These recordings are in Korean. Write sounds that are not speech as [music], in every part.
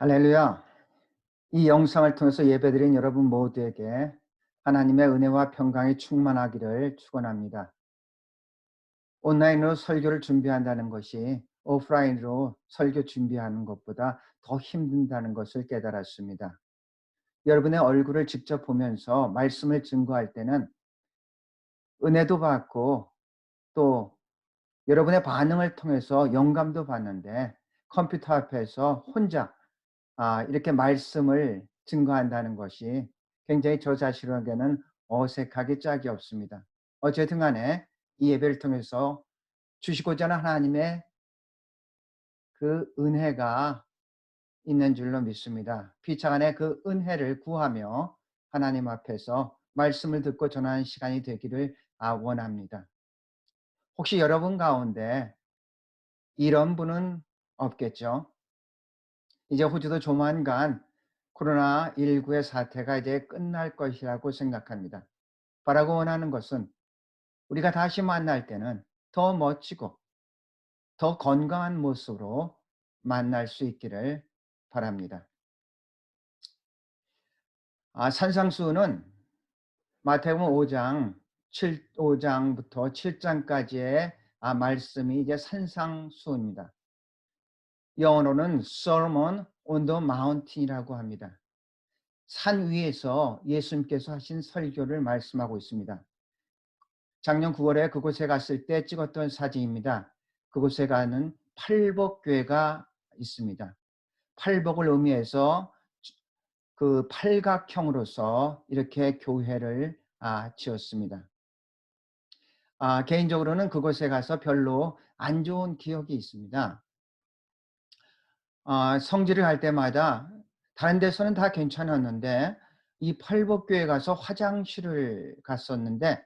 할렐루야. 이 영상을 통해서 예배드린 여러분 모두에게 하나님의 은혜와 평강이 충만하기를 축원합니다. 온라인으로 설교를 준비한다는 것이 오프라인으로 설교 준비하는 것보다 더 힘든다는 것을 깨달았습니다. 여러분의 얼굴을 직접 보면서 말씀을 증거할 때는 은혜도 받고 또 여러분의 반응을 통해서 영감도 받는데 컴퓨터 앞에서 혼자 아, 이렇게 말씀을 증거한다는 것이 굉장히 저 자신에게는 어색하기 짝이 없습니다. 어쨌든 간에 이 예배를 통해서 주시고자 하는 하나님의 그 은혜가 있는 줄로 믿습니다. 피차 안에 그 은혜를 구하며 하나님 앞에서 말씀을 듣고 전하는 시간이 되기를 아, 원합니다. 혹시 여러분 가운데 이런 분은 없겠죠? 이제 호주도 조만간 코로나19의 사태가 이제 끝날 것이라고 생각합니다. 바라고 원하는 것은 우리가 다시 만날 때는 더 멋지고 더 건강한 모습으로 만날 수 있기를 바랍니다. 아, 산상수는 마태복음 5장 7, 5장부터 7장까지의 아, 말씀이 이제 산상수입니다. 영어로는 Sermon on the Mountain이라고 합니다. 산 위에서 예수님께서 하신 설교를 말씀하고 있습니다. 작년 9월에 그곳에 갔을 때 찍었던 사진입니다. 그곳에 가는 팔복교회가 있습니다. 팔복을 의미해서 그 팔각형으로서 이렇게 교회를 아, 지었습니다. 아, 개인적으로는 그곳에 가서 별로 안 좋은 기억이 있습니다. 아, 성질을 할 때마다 다른 데서는 다 괜찮았는데 이 팔복교회 가서 화장실을 갔었는데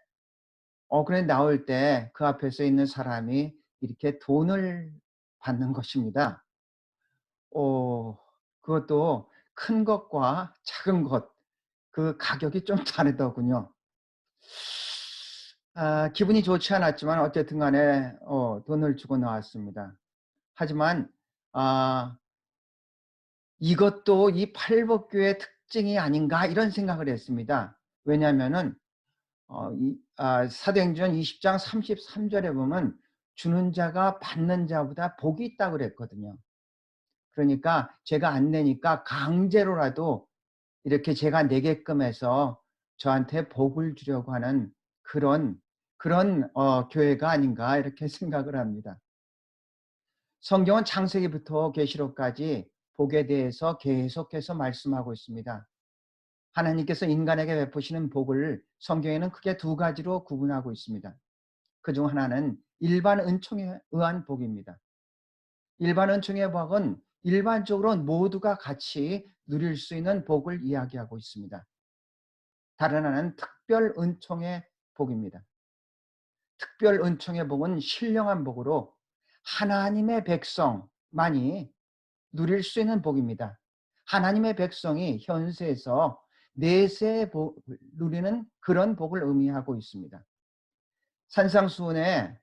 어 그래 나올 때 그 앞에서 있는 사람이 이렇게 돈을 받는 것입니다. 어 그것도 큰 것과 작은 것 그 가격이 좀 다르더군요. 아, 기분이 좋지 않았지만 어쨌든 간에 어, 돈을 주고 나왔습니다. 하지만 아, 이것도 이 팔복교의 특징이 아닌가 이런 생각을 했습니다. 왜냐하면은 어, 아, 사도행전 20장 33절에 보면 주는 자가 받는 자보다 복이 있다고 그랬거든요. 그러니까 제가 안 내니까 강제로라도 이렇게 제가 내게끔 해서 저한테 복을 주려고 하는 그런 그런 어, 교회가 아닌가 이렇게 [laughs] 생각을 합니다. 성경은 창세기부터 계시록까지 복에 대해서 계속해서 말씀하고 있습니다. 하나님께서 인간에게 베푸시는 복을 성경에는 크게 두 가지로 구분하고 있습니다. 그 중 하나는 일반 은총에 의한 복입니다. 일반 은총의 복은 일반적으로 모두가 같이 누릴 수 있는 복을 이야기하고 있습니다. 다른 하나는 특별 은총의 복입니다. 특별 은총의 복은 신령한 복으로 하나님의 백성만이 누릴 수 있는 복입니다. 하나님의 백성이 현세에서 내세 누리는 그런 복을 의미하고 있습니다. 산상수훈의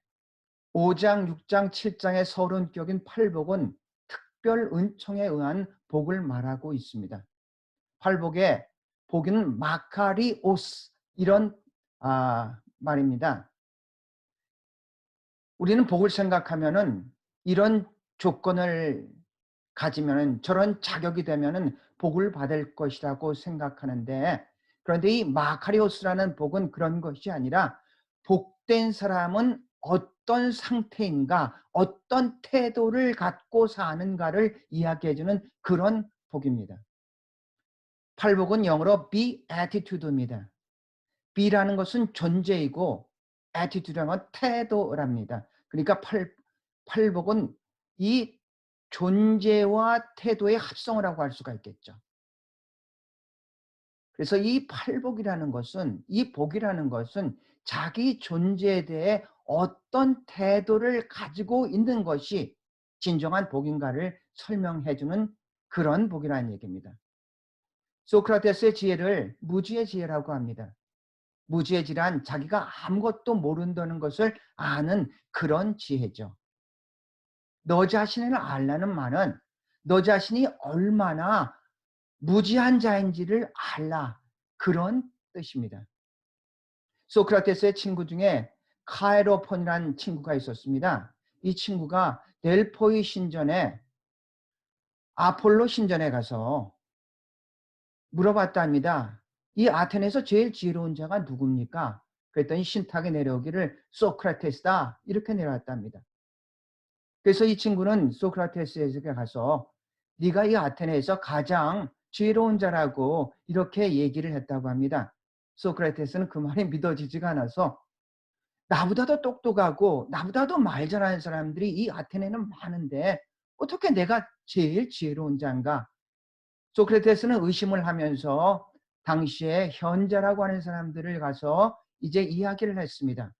5장, 6장, 7장의 서론격인 팔복은 특별 은총에 의한 복을 말하고 있습니다. 팔복의 복은 마카리오스 이런 아, 말입니다. 우리는 복을 생각하면은 이런 조건을 가지면은 저런 자격이 되면은 복을 받을 것이라고 생각하는데 그런데 이 마카리오스라는 복은 그런 것이 아니라 복된 사람은 어떤 상태인가, 어떤 태도를 갖고 사는가를 이야기해주는 그런 복입니다. 팔복은 영어로 be attitude입니다. be라는 것은 존재이고 attitude라는 건 태도랍니다. 그러니까 팔, 팔복은 이 존재와 태도의 합성을 하고 할 수가 있겠죠. 그래서 이 팔복이라는 것은 이 복이라는 것은 자기 존재에 대해 어떤 태도를 가지고 있는 것이 진정한 복인가를 설명해 주는 그런 복이라는 얘기입니다. 소크라테스의 지혜를 무지의 지혜라고 합니다. 무지의 지란 자기가 아무것도 모른다는 것을 아는 그런 지혜죠. 너 자신을 알라는 말은 너 자신이 얼마나 무지한 자인지를 알라. 그런 뜻입니다. 소크라테스의 친구 중에 카에로폰이라는 친구가 있었습니다. 이 친구가 델포이 신전에 아폴로 신전에 가서 물어봤답니다. 이 아테네에서 제일 지혜로운 자가 누굽니까? 그랬더니 신탁에 내려오기를 소크라테스다 이렇게 내려왔답니다. 그래서 이 친구는 소크라테스에게 가서 네가 이 아테네에서 가장 지혜로운 자라고 이렇게 얘기를 했다고 합니다. 소크라테스는 그 말이 믿어지지가 않아서 나보다도 똑똑하고 나보다도 말 잘하는 사람들이 이 아테네는 많은데 어떻게 내가 제일 지혜로운 자인가? 소크라테스는 의심을 하면서 당시에 현자라고 하는 사람들을 가서 이제 이야기를 했습니다.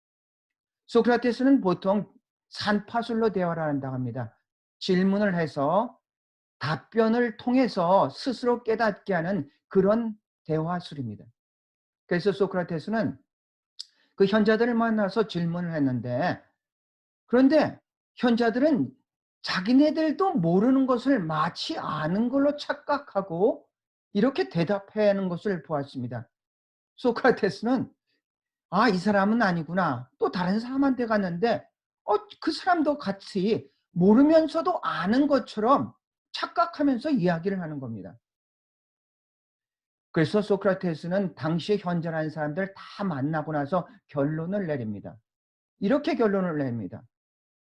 소크라테스는 보통 산파술로 대화를 한다고 합니다. 질문을 해서 답변을 통해서 스스로 깨닫게 하는 그런 대화술입니다. 그래서 소크라테스는 그 현자들을 만나서 질문을 했는데 그런데 현자들은 자기네들도 모르는 것을 마치 아는 걸로 착각하고 이렇게 대답해 하는 것을 보았습니다. 소크라테스는 아, 이 사람은 아니구나. 또 다른 사람한테 갔는데 어, 그 사람도 같이 모르면서도 아는 것처럼 착각하면서 이야기를 하는 겁니다. 그래서 소크라테스는 당시에 현존한 사람들 다 만나고 나서 결론을 내립니다. 이렇게 결론을 냅니다.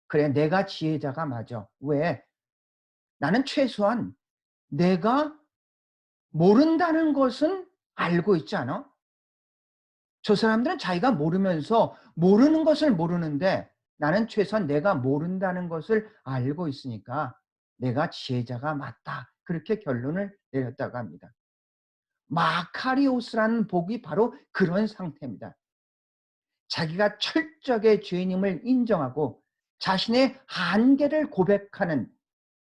그래, 내가 지혜자가 맞아. 왜? 나는 최소한 내가 모른다는 것은 알고 있지 않아? 저 사람들은 자기가 모르면서 모르는 것을 모르는데 나는 최소한 내가 모른다는 것을 알고 있으니까 내가 지혜자가 맞다. 그렇게 결론을 내렸다고 합니다. 마카리오스라는 복이 바로 그런 상태입니다. 자기가 철저하게 죄인임을 인정하고 자신의 한계를 고백하는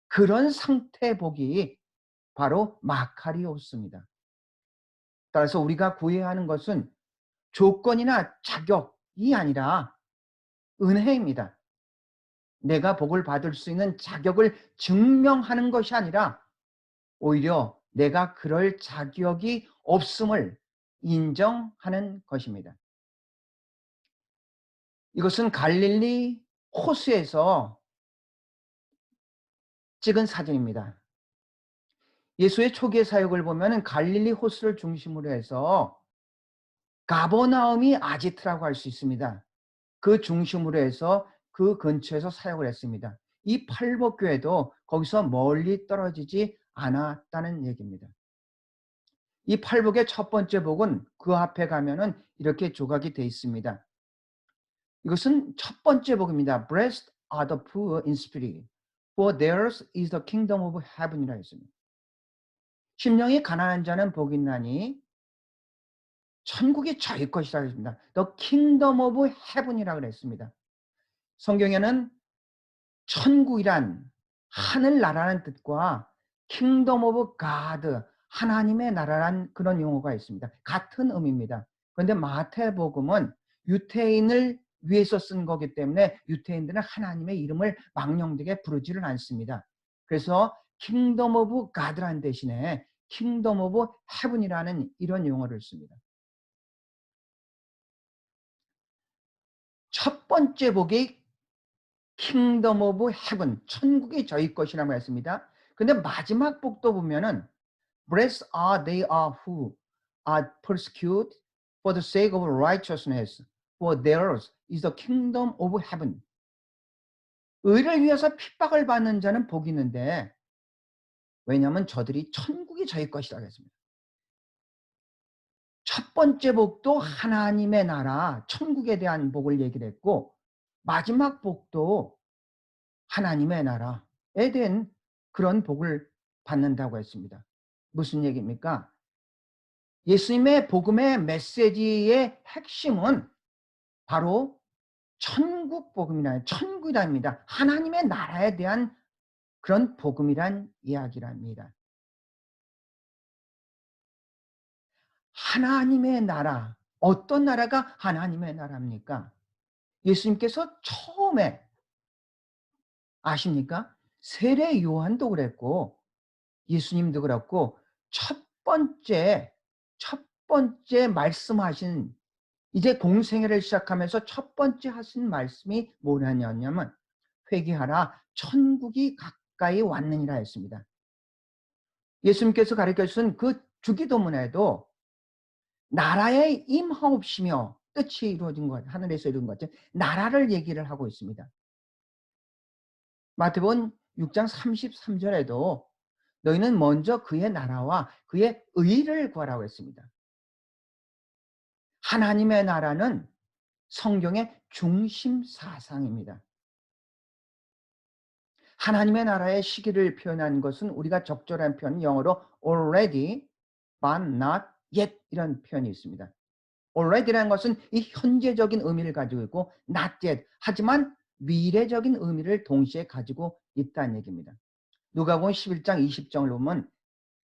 그런 상태의 복이 바로 마카리오스입니다. 따라서 우리가 구해야 하는 것은 조건이나 자격이 아니라 은혜입니다. 내가 복을 받을 수 있는 자격을 증명하는 것이 아니라 오히려 내가 그럴 자격이 없음을 인정하는 것입니다. 이것은 갈릴리 호수에서 찍은 사진입니다. 예수의 초기의 사역을 보면 갈릴리 호수를 중심으로 해서 가버나움이 아지트라고 할 수 있습니다. 그 중심으로 해서 그 근처에서 사역을 했습니다. 이 팔복교회도 거기서 멀리 떨어지지 않았다는 얘기입니다. 이 팔복의 첫 번째 복은 그 앞에 가면은 이렇게 조각이 되어 있습니다. 이것은 첫 번째 복입니다. Blessed are the poor in spirit, for theirs is the kingdom of heaven이라 했습니다. 심령이 가난한 자는 복이 나니 천국이 저희 것이라 했습니다. The kingdom of heaven이라 그랬습니다. 성경에는 천국이란 하늘나라는 뜻과 kingdom of God 하나님의 나라란 그런 용어가 있습니다. 같은 의미입니다. 그런데 마태복음은 유태인을 위해서 쓴 거기 때문에 유태인들은 하나님의 이름을 망령되게 부르지를 않습니다. 그래서 킹덤 오브 가드란 대신에 킹덤 오브 헤븐이라는 이런 용어를 씁니다. 번째 복이 킹덤 오브 헤븐, 천국이 저희 것이라고 했습니다. 근데 마지막 복도 보면은 Blessed are they are who are persecuted for the sake of righteousness, for theirs is the kingdom of heaven. 의를 위해서 핍박을 받는 자는 복이 있는데 왜냐하면 저들이 천국이 저희 것이라고 했습니다. 첫 번째 복도 하나님의 나라, 천국에 대한 복을 얘기를 했고 마지막 복도 하나님의 나라에 대한 그런 복을 받는다고 했습니다. 무슨 얘기입니까? 예수님의 복음의 메시지의 핵심은 바로 천국 복음이라 천국이랍니다. 하나님의 나라에 대한 그런 복음이란 이야기랍니다. 하나님의 나라, 어떤 나라가 하나님의 나라입니까? 예수님께서 처음에 아십니까? 세례 요한도 그랬고 예수님도 그렇고 첫 번째 첫 번째 말씀하신 이제 공생애를 시작하면서 첫 번째 하신 말씀이 뭐냐면 회개하라 천국이 가까이 왔느니라 했습니다. 예수님께서 가르쳐 주신 그 주기도문에도 나라의 임하옵시며 뜻이 이루어진 것, 하늘에서 이룬 것, 나라를 얘기를 하고 있습니다. 마태복음 6장 33절에도 너희는 먼저 그의 나라와 그의 의를 구하라고 했습니다. 하나님의 나라는 성경의 중심 사상입니다. 하나님의 나라의 시기를 표현한 것은 우리가 적절한 표현 영어로 already but not yet 이런 표현이 있습니다. already라는 것은 이 현재적인 의미를 가지고 있고 not yet 하지만 미래적인 의미를 동시에 가지고 있다는 얘기입니다. 누가복음 11장 20절을 보면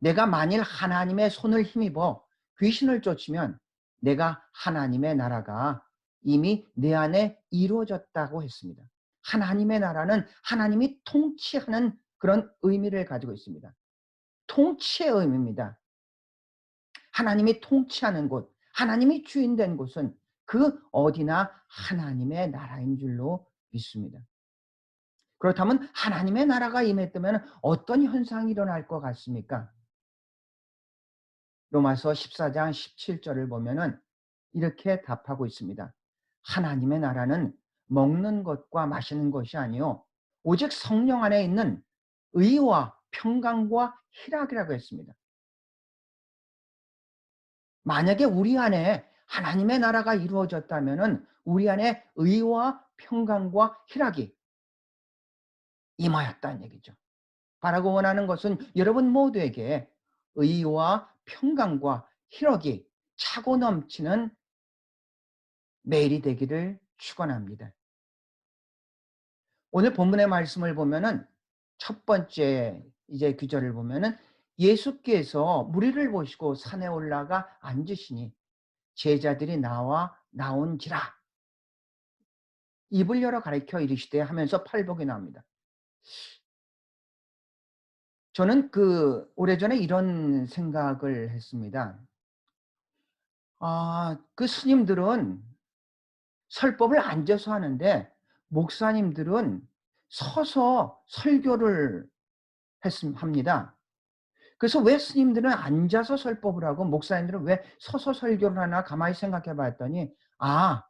내가 만일 하나님의 손을 힘입어 귀신을 쫓으면 내가 하나님의 나라가 이미 내 안에 이루어졌다고 했습니다. 하나님의 나라는 하나님이 통치하는 그런 의미를 가지고 있습니다. 통치의 의미입니다. 하나님이 통치하는 곳, 하나님이 주인된 곳은 그 어디나 하나님의 나라인 줄로 믿습니다. 그렇다면 하나님의 나라가 임했다면 어떤 현상이 일어날 것 같습니까? 로마서 14장 17절을 보면은 이렇게 답하고 있습니다. 하나님의 나라는 먹는 것과 마시는 것이 아니요 오직 성령 안에 있는 의와 평강과 희락이라고 했습니다. 만약에 우리 안에 하나님의 나라가 이루어졌다면 우리 안에 의와 평강과 희락이 임하였다는 얘기죠. 바라고 원하는 것은 여러분 모두에게 의와 평강과 희락이 차고 넘치는 매일이 되기를 축원합니다. 오늘 본문의 말씀을 보면은 첫 번째 이제 규절을 보면은 예수께서 무리를 보시고 산에 올라가 앉으시니 제자들이 나와 나온지라 입을 열어 가리켜 이르시되 하면서 팔복이 나옵니다. 저는 그 오래전에 이런 생각을 했습니다. 아, 그 스님들은 설법을 앉아서 하는데 목사님들은 서서 설교를 합니다. 그래서 왜 스님들은 앉아서 설법을 하고 목사님들은 왜 서서 설교를 하나 가만히 생각해 봤더니 아,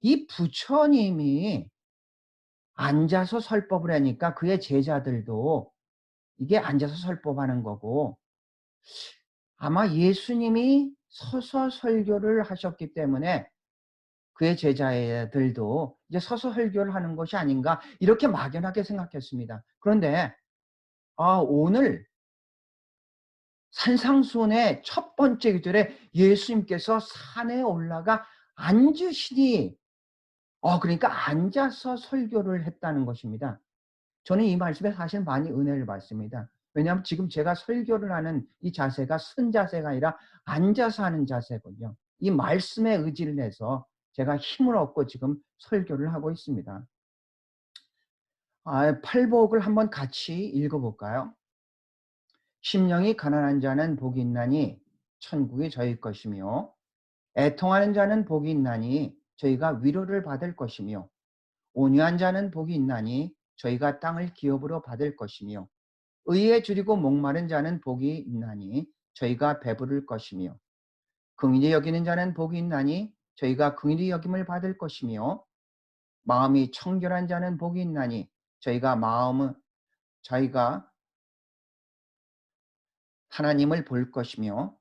이 부처님이 앉아서 설법을 하니까 그의 제자들도 이게 앉아서 설법하는 거고 아마 예수님이 서서 설교를 하셨기 때문에 그의 제자들도 이제 서서 설교를 하는 것이 아닌가 이렇게 막연하게 생각했습니다. 그런데 아, 오늘 산상수훈의 첫 번째 기절에 예수님께서 산에 올라가 앉으시니 어 그러니까 앉아서 설교를 했다는 것입니다. 저는 이 말씀에 사실 많이 은혜를 받습니다. 왜냐하면 지금 제가 설교를 하는 이 자세가 쓴 자세가 아니라 앉아서 하는 자세군요. 이 말씀의 의지를 내서 제가 힘을 얻고 지금 설교를 하고 있습니다. 아, 팔복을 한번 같이 읽어볼까요? 심령이 가난한 자는 복이 있나니 천국이 저희 것이며 애통하는 자는 복이 있나니 저희가 위로를 받을 것이며 온유한 자는 복이 있나니 저희가 땅을 기업으로 받을 것이며 의에 줄이고 목마른 자는 복이 있나니 저희가 배부를 것이며 긍휼히 여기는 자는 복이 있나니 저희가 긍휼히 여김을 받을 것이며 마음이 청결한 자는 복이 있나니 저희가 마음은 저희가 하나님을 볼 것이며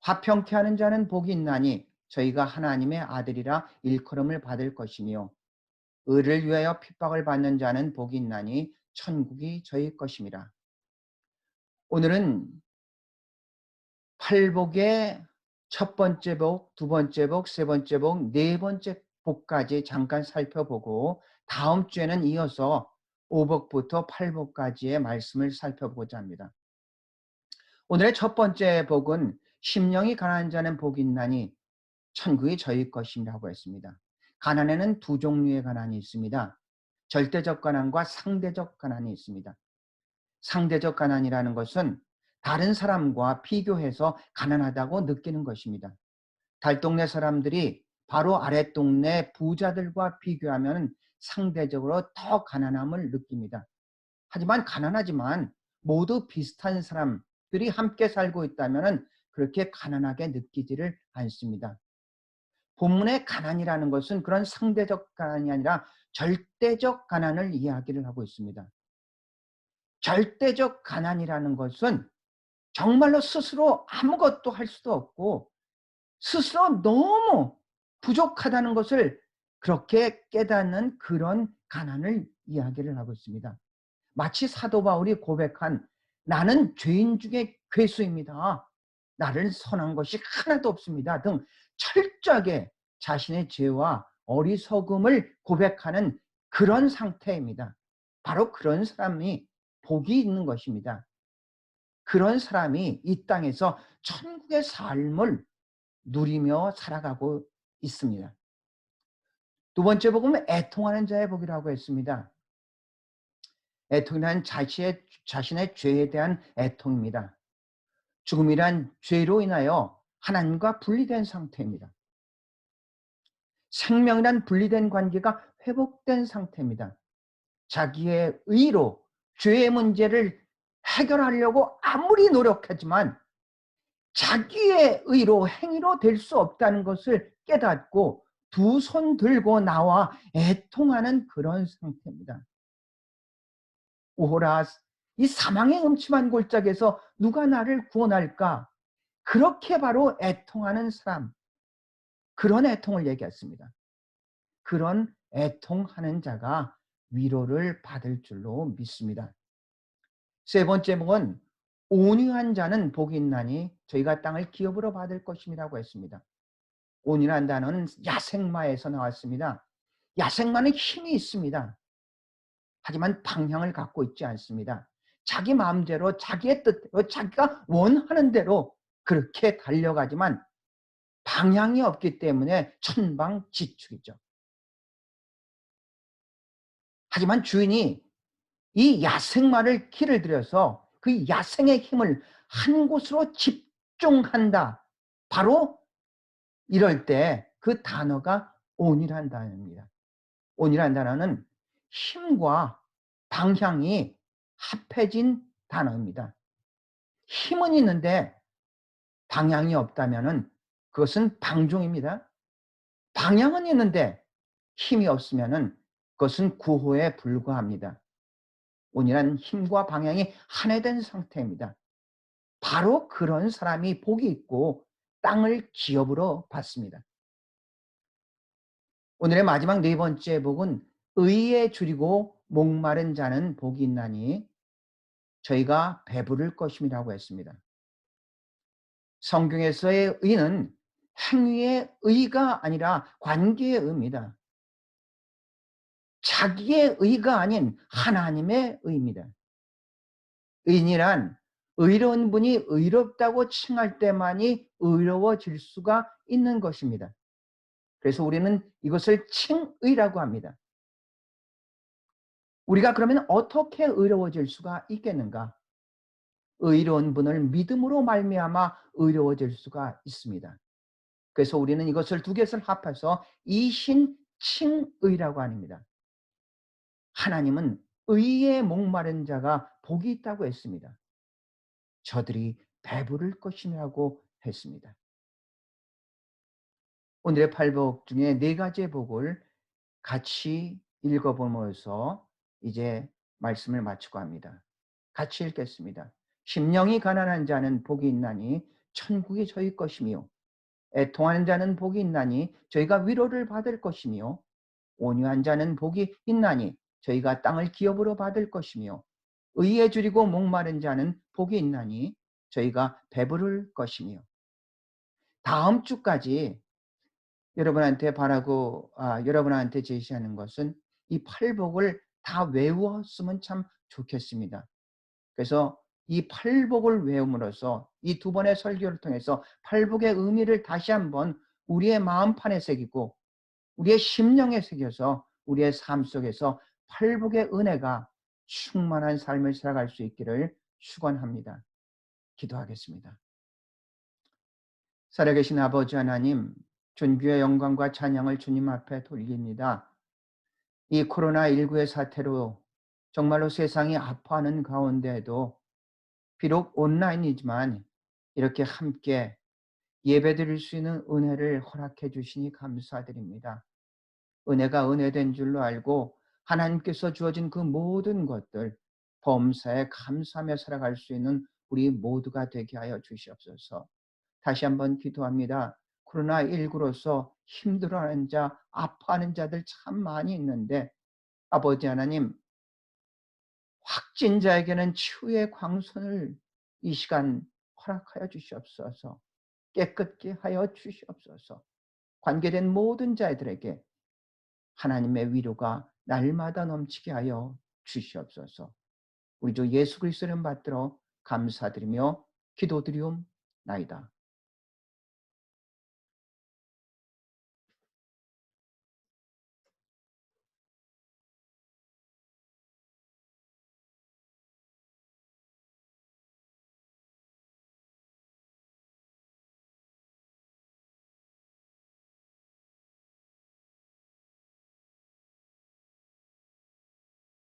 화평케 하는 자는 복이 있나니 저희가 하나님의 아들이라 일컬음을 받을 것이며 의를 위하여 핍박을 받는 자는 복이 있나니 천국이 저희 것임이라. 오늘은 팔복의 첫 번째 복, 두 번째 복, 세 번째 복, 네 번째 복까지 잠깐 살펴보고 다음 주에는 이어서 5복부터 8복까지의 말씀을 살펴보고자 합니다. 오늘의 첫 번째 복은 심령이 가난한 자는 복이 있나니 천국이 저희 것이라고 했습니다. 가난에는 두 종류의 가난이 있습니다. 절대적 가난과 상대적 가난이 있습니다. 상대적 가난이라는 것은 다른 사람과 비교해서 가난하다고 느끼는 것입니다. 달동네 사람들이 바로 아랫동네 부자들과 비교하면 상대적으로 더 가난함을 느낍니다. 하지만 가난하지만 모두 비슷한 사람 들이 함께 살고 있다면 그렇게 가난하게 느끼지를 않습니다. 본문의 가난이라는 것은 그런 상대적 가난이 아니라 절대적 가난을 이야기를 하고 있습니다. 절대적 가난이라는 것은 정말로 스스로 아무것도 할 수도 없고 스스로 너무 부족하다는 것을 그렇게 깨닫는 그런 가난을 이야기를 하고 있습니다. 마치 사도 바울이 고백한 나는 죄인 중에 괴수입니다. 나를 선한 것이 하나도 없습니다. 등 철저하게 자신의 죄와 어리석음을 고백하는 그런 상태입니다. 바로 그런 사람이 복이 있는 것입니다. 그런 사람이 이 땅에서 천국의 삶을 누리며 살아가고 있습니다. 두 번째 복음은 애통하는 자의 복이라고 했습니다. 애통이란 자신의, 자신의 죄에 대한 애통입니다. 죽음이란 죄로 인하여 하나님과 분리된 상태입니다. 생명이란 분리된 관계가 회복된 상태입니다. 자기의 의로 죄의 문제를 해결하려고 아무리 노력하지만 자기의 의로 행위로 될 수 없다는 것을 깨닫고 두 손 들고 나와 애통하는 그런 상태입니다. 오호라 이 사망의 음침한 골짜기에서 누가 나를 구원할까? 그렇게 바로 애통하는 사람 그런 애통을 얘기했습니다. 그런 애통하는 자가 위로를 받을 줄로 믿습니다. 세 번째 복은 온유한 자는 복이 있나니 저희가 땅을 기업으로 받을 것임이라고 했습니다. 온유한 단어는 야생마에서 나왔습니다. 야생마는 힘이 있습니다. 하지만 방향을 갖고 있지 않습니다. 자기 마음대로 자기의 뜻대로 자기가 원하는 대로 그렇게 달려가지만 방향이 없기 때문에 천방지축이죠. 하지만 주인이 이 야생마를 길을 들여서 그 야생의 힘을 한 곳으로 집중한다. 바로 이럴 때 그 단어가 온이란 단어입니다. 온이란 단어는 힘과 방향이 합해진 단어입니다. 힘은 있는데 방향이 없다면 그것은 방종입니다. 방향은 있는데 힘이 없으면 그것은 구호에 불과합니다. 온전한 힘과 방향이 한해된 상태입니다. 바로 그런 사람이 복이 있고 땅을 기업으로 받습니다. 오늘의 마지막 네 번째 복은 의에 줄이고 목마른 자는 복이 있나니 저희가 배부를 것임이라고 했습니다. 성경에서의 의는 행위의 의가 아니라 관계의 의입니다. 자기의 의가 아닌 하나님의 의입니다. 의인이란 의로운 분이 의롭다고 칭할 때만이 의로워질 수가 있는 것입니다. 그래서 우리는 이것을 칭의라고 합니다. 우리가 그러면 어떻게 의로워질 수가 있겠는가? 의로운 분을 믿음으로 말미암아 의로워질 수가 있습니다. 그래서 우리는 이것을 두 개를 합해서 이신칭의라고 합니다. 하나님은 의에 목마른 자가 복이 있다고 했습니다. 저들이 배부를 것이라고 했습니다. 오늘의 팔복 중에 네 가지의 복을 같이 읽어보면서 이제 말씀을 마치고 합니다. 같이 읽겠습니다. 심령이 가난한 자는 복이 있나니 천국이 저희 것이며 애통하는 자는 복이 있나니 저희가 위로를 받을 것이며 온유한 자는 복이 있나니 저희가 땅을 기업으로 받을 것이며 의에 줄이고 목마른 자는 복이 있나니 저희가 배부를 것이며 다음 주까지 여러분한테 바라고 아, 여러분한테 제시하는 것은 이 팔복을 다 외웠으면 참 좋겠습니다. 그래서 이 팔복을 외움으로써 이 두 번의 설교를 통해서 팔복의 의미를 다시 한번 우리의 마음판에 새기고 우리의 심령에 새겨서 우리의 삶 속에서 팔복의 은혜가 충만한 삶을 살아갈 수 있기를 축원합니다. 기도하겠습니다. 살아계신 아버지 하나님, 존귀의 영광과 찬양을 주님 앞에 돌립니다. 이 코로나19의 사태로 정말로 세상이 아파하는 가운데에도 비록 온라인이지만 이렇게 함께 예배 드릴 수 있는 은혜를 허락해 주시니 감사드립니다. 은혜가 은혜된 줄로 알고 하나님께서 주어진 그 모든 것들 범사에 감사하며 살아갈 수 있는 우리 모두가 되게 하여 주시옵소서. 다시 한번 기도합니다. 코로나 19로서 힘들어하는 자, 아파하는 자들 참 많이 있는데 아버지 하나님 확진자에게는 치유의 광선을 이 시간 허락하여 주시옵소서. 깨끗게 하여 주시옵소서. 관계된 모든 자들에게 하나님의 위로가 날마다 넘치게 하여 주시옵소서. 우리 주 예수 그리스도를 받들어 감사드리며 기도드리옵나이다.